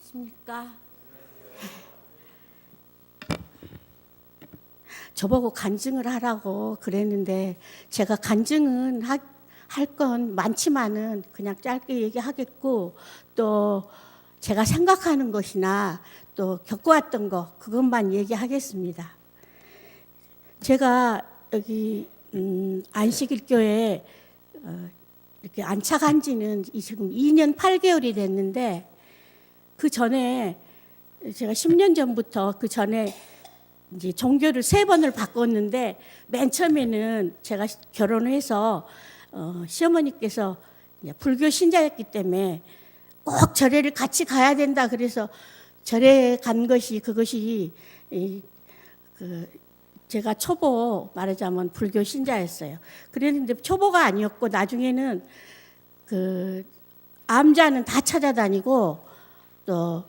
안녕하십니까? 저보고 간증을 하라고 그랬는데 제가 간증은 할 건 많지만은 그냥 짧게 얘기하겠고 또 제가 생각하는 것이나 또 겪어왔던 거 그것만 얘기하겠습니다. 제가 여기 음, 안식일교회 어, 이렇게 안착한 지는 이 지금 2년 8개월이 됐는데 그 전에 제가 10년 전부터 그 전에 이제 종교를 세 번을 바꿨는데 맨 처음에는 제가 결혼을 해서 어, 시어머니께서 불교 신자였기 때문에 꼭 절에를 같이 가야 된다 그래서 절에 간 것이 그것이 이, 그 제가 초보 말하자면 불교 신자였어요. 그랬는데 초보가 아니었고 나중에는 그 암자는 다 찾아다니고 또,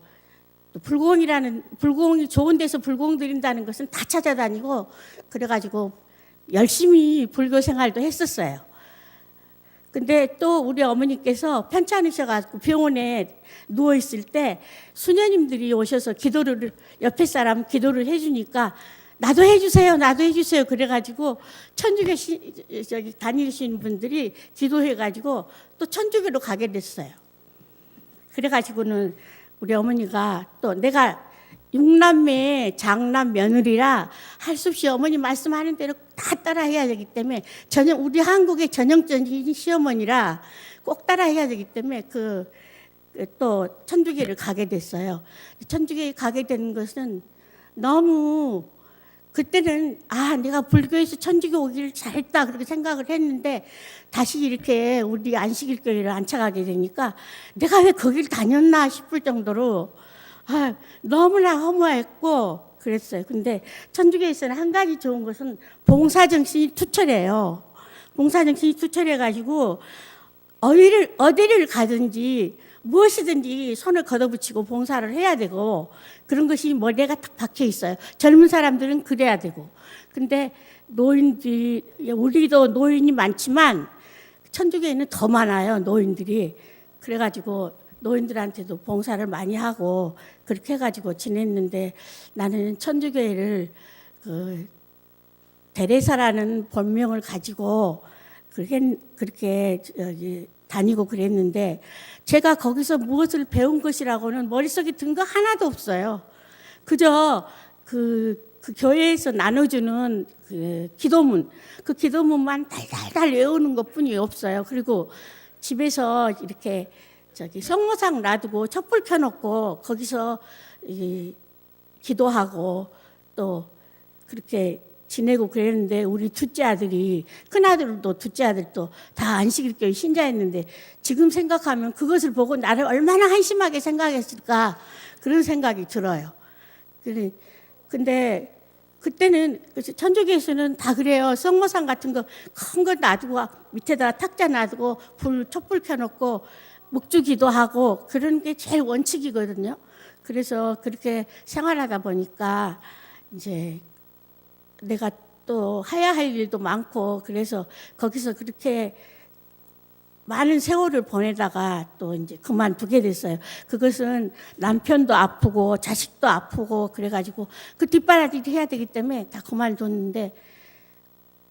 또 불공이라는 불공이 좋은 데서 불공 드린다는 것은 다 찾아다니고 그래가지고 열심히 불교 생활도 했었어요. 근데 또 우리 어머니께서 편찮으셔가지고 병원에 누워 있을 때 수녀님들이 오셔서 기도를 옆에 사람 기도를 해주니까 나도 해주세요, 나도 해주세요. 그래가지고 천주교 시, 저기 다니시는 분들이 기도해가지고 또 천주교로 가게 됐어요. 그래가지고는 우리 어머니가 또 내가 육남매 장남 며느리라 할 수 없이 어머니 말씀하는 대로 다 따라해야 되기 때문에 전형 우리 한국의 전형적인 시어머니라 꼭 따라해야 되기 때문에 그 또 천주교를 가게 됐어요. 천주교에 가게 된 것은 너무 그때는 아 내가 불교에서 천주교 오기를 잘했다 그렇게 생각을 했는데 다시 이렇게 우리 안식일교회를 안착하게 되니까 내가 왜 거길 다녔나 싶을 정도로 아, 너무나 허무했고 그랬어요. 근데 천주교에서는 한 가지 좋은 것은 봉사 정신이 투철해요. 봉사 정신이 투철해 가지고 어디를 어디를 가든지 무엇이든지 손을 걷어붙이고 봉사를 해야 되고 그런 것이 머리가 딱 박혀 있어요. 젊은 사람들은 그래야 되고. 근데 노인들이 우리도 노인이 많지만 천주교에는 더 많아요. 노인들이. 그래가지고 노인들한테도 봉사를 많이 하고 그렇게 해가지고 지냈는데 나는 천주교회를 그 데레사라는 본명을 가지고 그렇게 그렇게 저기 다니고 그랬는데 제가 거기서 무엇을 배운 것이라고는 머릿속에 든 거 하나도 없어요. 그저 그, 그 교회에서 나눠주는 그 기도문, 그 기도문만 달달달 외우는 것 뿐이 없어요. 그리고 집에서 이렇게 저기 성모상 놔두고 촛불 켜놓고 거기서 이 기도하고 또 그렇게 지내고 그랬는데 우리 둘째 아들이 큰 아들도 둘째 아들도 다 안식일교회 신자였는데 지금 생각하면 그것을 보고 나를 얼마나 한심하게 생각했을까 그런 생각이 들어요. 그래 근데 그때는 천주교에서는 다 그래요. 성모상 같은 거 큰 거 놔두고 밑에다 탁자 놔두고 불 촛불 켜놓고 묵주 기도 하고 그런 게 제일 원칙이거든요. 그래서 그렇게 생활하다 보니까 이제 내가 또 해야 할 일도 많고 그래서 거기서 그렇게 많은 세월을 보내다가 또 이제 그만두게 됐어요. 그것은 남편도 아프고 자식도 아프고 그래가지고 그 뒷바라지 해야 되기 때문에 다 그만뒀는데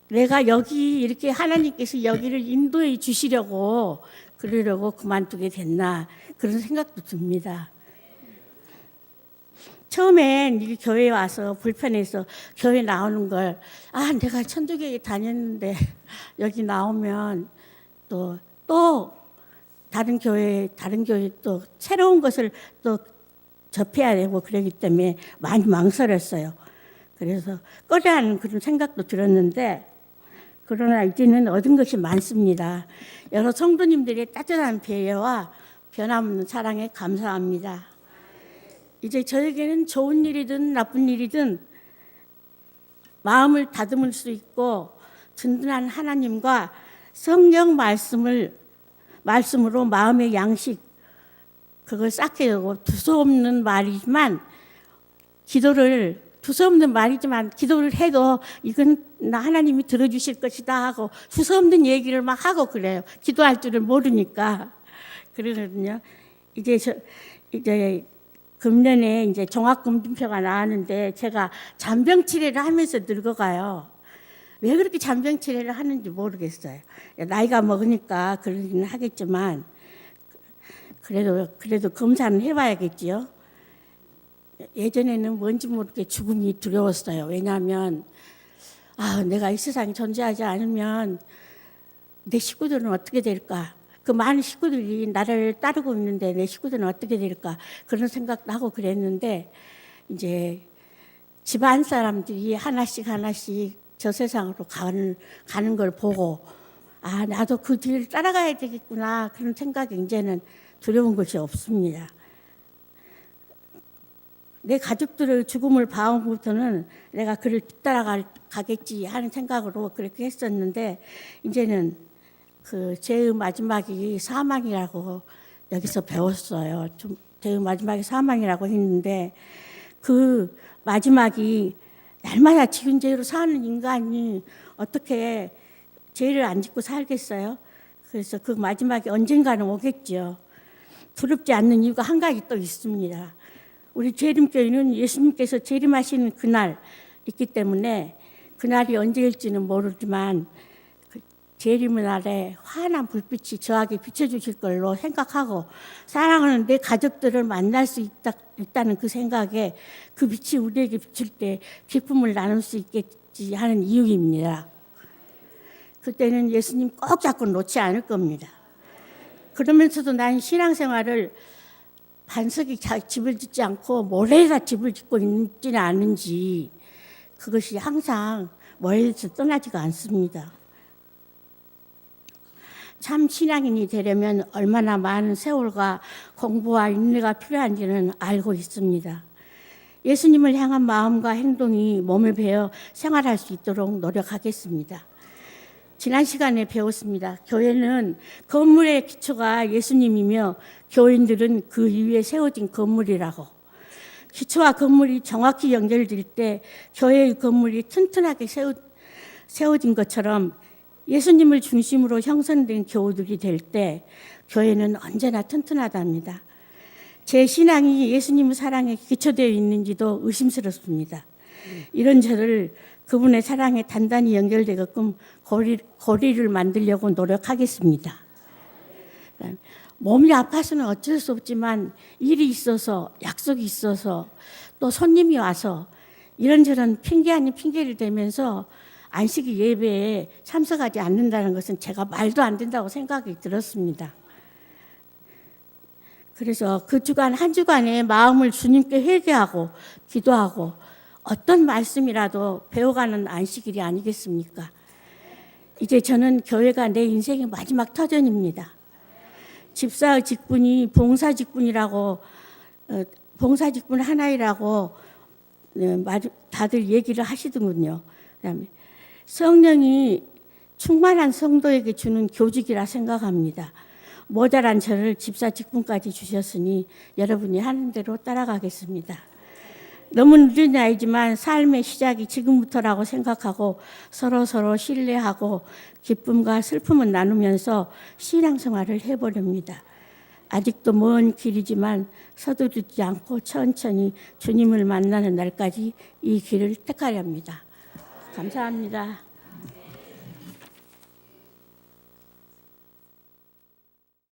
내가 여기 이렇게 하나님께서 여기를 인도해 주시려고 그러려고 그만두게 됐나 그런 생각도 듭니다. 처음엔 이 교회에 와서 불편해서 교회 나오는 걸, 아, 내가 천주교에 다녔는데 여기 나오면 또, 또 다른 교회, 다른 교회 또 새로운 것을 또 접해야 되고 그러기 때문에 많이 망설였어요. 그래서 꺼려하는 그런 생각도 들었는데, 그러나 이제는 얻은 것이 많습니다. 여러 성도님들의 따뜻한 배려와 변함없는 사랑에 감사합니다. 이제 저에게는 좋은 일이든 나쁜 일이든 마음을 다듬을 수 있고 든든한 하나님과 성경 말씀을 말씀으로 마음의 양식 그걸 쌓게 되고 두서없는 말이지만 기도를 두서없는 말이지만 기도를 해도 이건 나 하나님이 들어주실 것이다 하고 두서없는 얘기를 막 하고 그래요. 기도할 줄을 모르니까 그러거든요. 이제 저 이제 금년에 이제 종합금융표가 나왔는데 제가 잔병 치레를 하면서 늙어가요. 왜 그렇게 잔병 치레를 하는지 모르겠어요. 나이가 먹으니까 그러기는 하겠지만 그래도 그래도 검사는 해봐야겠지요. 예전에는 뭔지 모르게 죽음이 두려웠어요. 왜냐하면 아 내가 이 세상에 존재하지 않으면 내 식구들은 어떻게 될까? 그 많은 식구들이 나를 따르고 있는데 내 식구들은 어떻게 될까? 그런 생각도 하고 그랬는데 이제 집안 사람들이 하나씩 하나씩 저 세상으로 가는 가는 걸 보고 아 나도 그 뒤를 따라가야 되겠구나 그런 생각이 이제는 두려운 것이 없습니다. 내 가족들의 죽음을 봐오고부터는 내가 그를 따라가겠지 하는 생각으로 그렇게 했었는데 이제는 그 제의 마지막이 사망이라고 여기서 배웠어요. 좀 제의 마지막이 사망이라고 했는데 그 마지막이 날마다 지은 죄로 사는 인간이 어떻게 죄를 안 짓고 살겠어요? 그래서 그 마지막이 언젠가는 오겠죠. 두렵지 않는 이유가 한 가지 또 있습니다. 우리 재림교회는 예수님께서 재림하시는 그날 있기 때문에 그날이 언제일지는 모르지만 그 재림의 날에 환한 불빛이 저에게 비춰주실 걸로 생각하고 사랑하는 내 가족들을 만날 수 있다, 있다는 그 생각에 그 빛이 우리에게 비칠 때 기쁨을 나눌 수 있겠지 하는 이유입니다. 그때는 예수님 꼭 잡고 놓지 않을 겁니다. 그러면서도 난 신앙생활을 반석이 자- 집을 짓지 않고 모래에다 집을 짓고 있지는 않은지 그것이 항상 머리에서 떠나지가 않습니다. 참 신앙인이 되려면 얼마나 많은 세월과 공부와 인내가 필요한지는 알고 있습니다. 예수님을 향한 마음과 행동이 몸에 배어 생활할 수 있도록 노력하겠습니다. 지난 시간에 배웠습니다. 교회는 건물의 기초가 예수님이며 교인들은 그 위에 세워진 건물이라고. 기초와 건물이 정확히 연결될 때 교회의 건물이 튼튼하게 세워, 세워진 것처럼 예수님을 중심으로 형성된 교우들이 될 때 교회는 언제나 튼튼하답니다. 제 신앙이 예수님의 사랑에 기초되어 있는지도 의심스럽습니다. 이런 저를 그분의 사랑에 단단히 연결되게끔 고리, 고리를 만들려고 노력하겠습니다. 몸이 아파서는 어쩔 수 없지만 일이 있어서 약속이 있어서 또 손님이 와서 이런저런 핑계 아닌 핑계를 대면서 안식일 예배에 참석하지 않는다는 것은 제가 말도 안 된다고 생각이 들었습니다. 그래서 그 주간 한 주간에 마음을 주님께 회개하고 기도하고 어떤 말씀이라도 배워가는 안식일이 아니겠습니까? 이제 저는 교회가 내 인생의 마지막 터전입니다. 집사의 직분이 봉사 직분이라고 어, 봉사 직분 하나이라고 네, 다들 얘기를 하시더군요. 그다음에 성령이 충만한 성도에게 주는 교직이라 생각합니다. 모자란 저를 집사 직분까지 주셨으니 여러분이 하는 대로 따라가겠습니다. 너무 늦은 나이지만 삶의 시작이 지금부터라고 생각하고 서로 서로 신뢰하고 기쁨과 슬픔을 나누면서 신앙생활을 해보렵니다. 아직도 먼 길이지만 서두르지 않고 천천히 주님을 만나는 날까지 이 길을 택하렵니다. 감사합니다.